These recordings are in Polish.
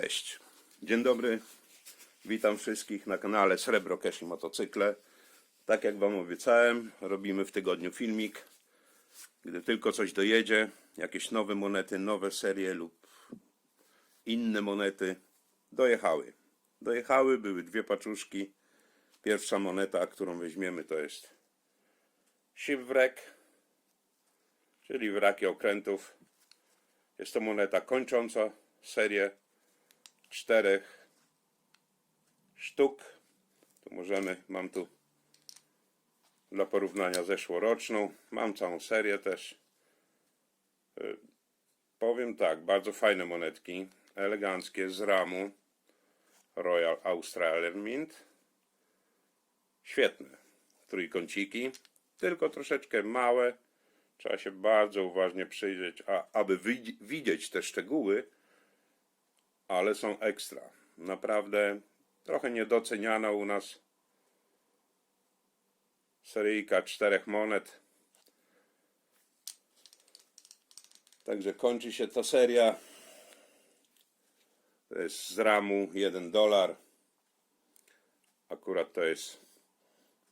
Cześć. Dzień dobry. Witam wszystkich na kanale Srebro Cash i Motocykle. Tak jak Wam obiecałem, robimy w tygodniu filmik. Gdy tylko coś dojedzie, jakieś nowe monety, nowe serie lub inne monety dojechały. Dojechały, były dwie paczuszki. Pierwsza moneta, którą weźmiemy, to jest Shipwreck, czyli wraki okrętów. Jest to moneta kończąca serię czterech sztuk. Tu możemy, mam tu dla porównania zeszłoroczną. Mam całą serię też. Y, Powiem tak, bardzo fajne monetki, eleganckie z ramu Royal Australian Mint. Świetne. Trójkąciki, tylko troszeczkę małe. Trzeba się bardzo uważnie przyjrzeć, a aby widz- widzieć te szczegóły, ale są ekstra. Naprawdę trochę niedoceniana u nas seryjka czterech monet. Także kończy się ta seria. To jest z ramu 1 dolar. Akurat to jest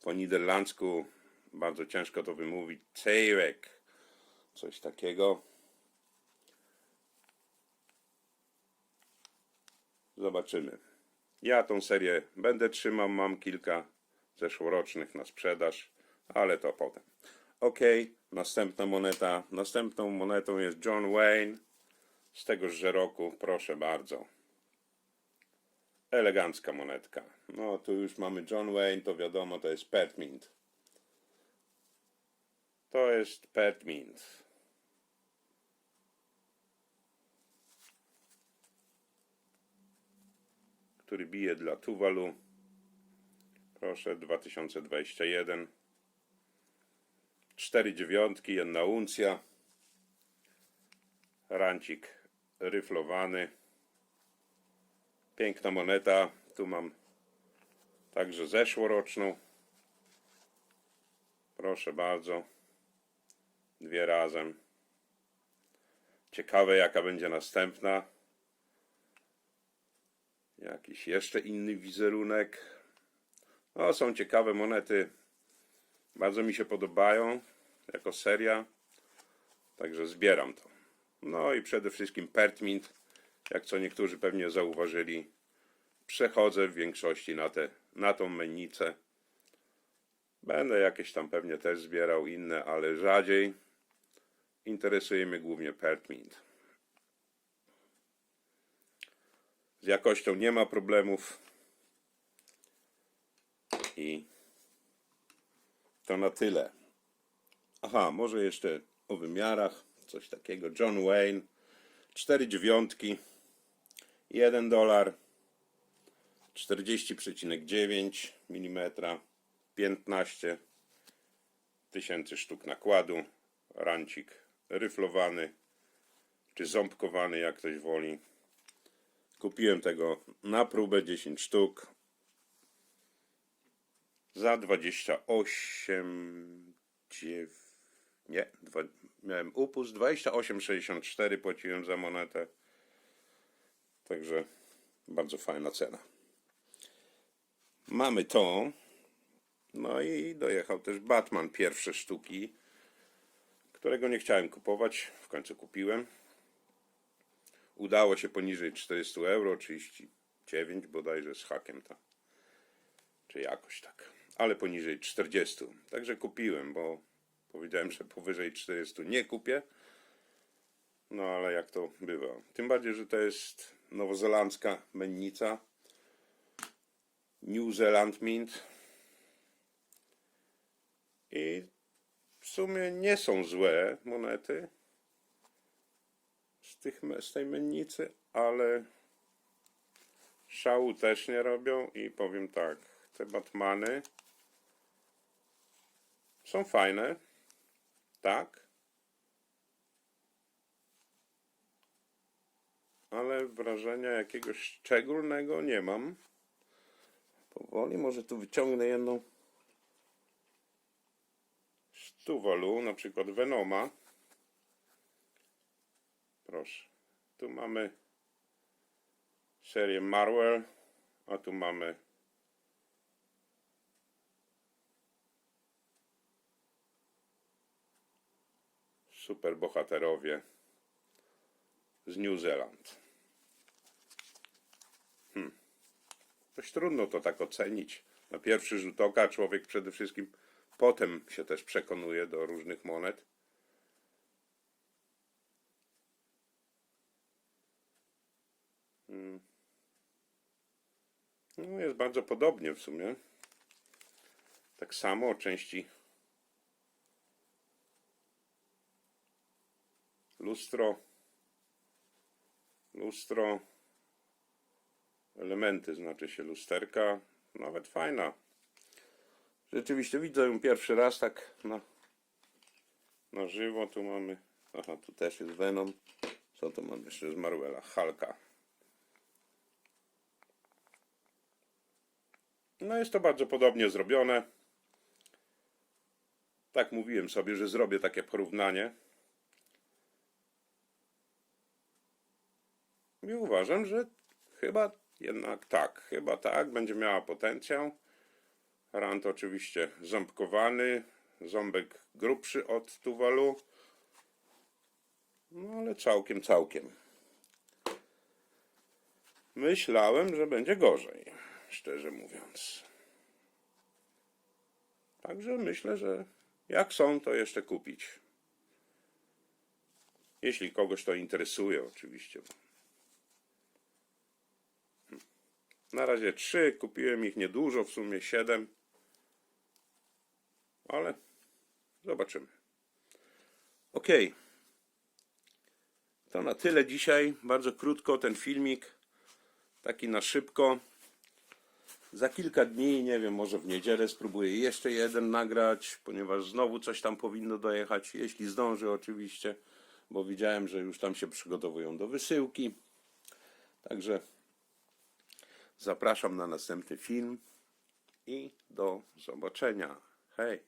po niderlandzku bardzo ciężko to wymówić. Cejrek. Coś takiego. Zobaczymy. Ja tą serię będę trzymał, mam kilka zeszłorocznych na sprzedaż, ale to potem. Ok, następna moneta. Następną monetą jest John Wayne z tegoż roku, proszę bardzo. Elegancka monetka. No tu już mamy John Wayne, to wiadomo, to jest Pert Mint. To jest Pert który bije dla Tuwalu. Proszę, 2021. Cztery dziewiątki, jedna uncja. Rancik ryflowany. Piękna moneta. Tu mam także zeszłoroczną. Proszę bardzo. Dwie razem. Ciekawe jaka będzie następna. Jakiś jeszcze inny wizerunek. No, są ciekawe monety. Bardzo mi się podobają jako seria. Także zbieram to. No i przede wszystkim Pertmint. Jak co niektórzy pewnie zauważyli, przechodzę w większości na, te, na tą mennicę. Będę jakieś tam pewnie też zbierał inne, ale rzadziej. Interesuje mnie głównie Pertmint. Z jakością nie ma problemów. I to na tyle. Aha, może jeszcze o wymiarach. Coś takiego. John Wayne. 4 dziewiątki. 1 dolar. 40,9 mm. 15 tysięcy sztuk nakładu. Rancik ryflowany. Czy ząbkowany, jak ktoś woli. Kupiłem tego na próbę 10 sztuk za 28 dziew... nie, miałem upust 28,64 płaciłem za monetę. Także bardzo fajna cena. Mamy to. No i dojechał też Batman pierwsze sztuki, którego nie chciałem kupować, w końcu kupiłem. Udało się poniżej 400 euro, 39 bodajże z hakiem to. Czy jakoś tak. Ale poniżej 40. Także kupiłem, bo powiedziałem, że powyżej 400 nie kupię. No ale jak to bywa. Tym bardziej, że to jest nowozelandzka mennica. New Zealand Mint. I w sumie nie są złe monety tych, z tej mennicy, ale szału też nie robią i powiem tak, te Batmany są fajne, tak, ale wrażenia jakiegoś szczególnego nie mam. Powoli może tu wyciągnę jedną z Tuvalu, na przykład Venoma. Proszę. Tu mamy serię Marvel, a tu mamy superbohaterowie z New Zealand. Hmm. Dość trudno to tak ocenić. Na pierwszy rzut oka człowiek przede wszystkim potem się też przekonuje do różnych monet. Hmm. No, jest bardzo podobnie w sumie. Tak samo części lustro, lustro, elementy, znaczy się lusterka, nawet fajna. Rzeczywiście widzę ją pierwszy raz tak na, na żywo. Tu mamy, aha, tu też jest Venom. Co to mamy jeszcze z Marvela? Halka. No jest to bardzo podobnie zrobione. Tak mówiłem sobie, że zrobię takie porównanie. I uważam, że chyba jednak tak, chyba tak, będzie miała potencjał. Rand oczywiście ząbkowany, ząbek grubszy od Tuwalu. No ale całkiem, całkiem. Myślałem, że będzie gorzej, szczerze mówiąc. Także myślę, że jak są, to jeszcze kupić. Jeśli kogoś to interesuje, oczywiście. Na razie trzy, kupiłem ich niedużo, w sumie siedem. Ale zobaczymy. Ok. To na tyle dzisiaj. Bardzo krótko ten filmik. Taki na szybko. Za kilka dni, nie wiem, może w niedzielę spróbuję jeszcze jeden nagrać, ponieważ znowu coś tam powinno dojechać, jeśli zdążę oczywiście, bo widziałem, że już tam się przygotowują do wysyłki. Także zapraszam na następny film i do zobaczenia. Hej!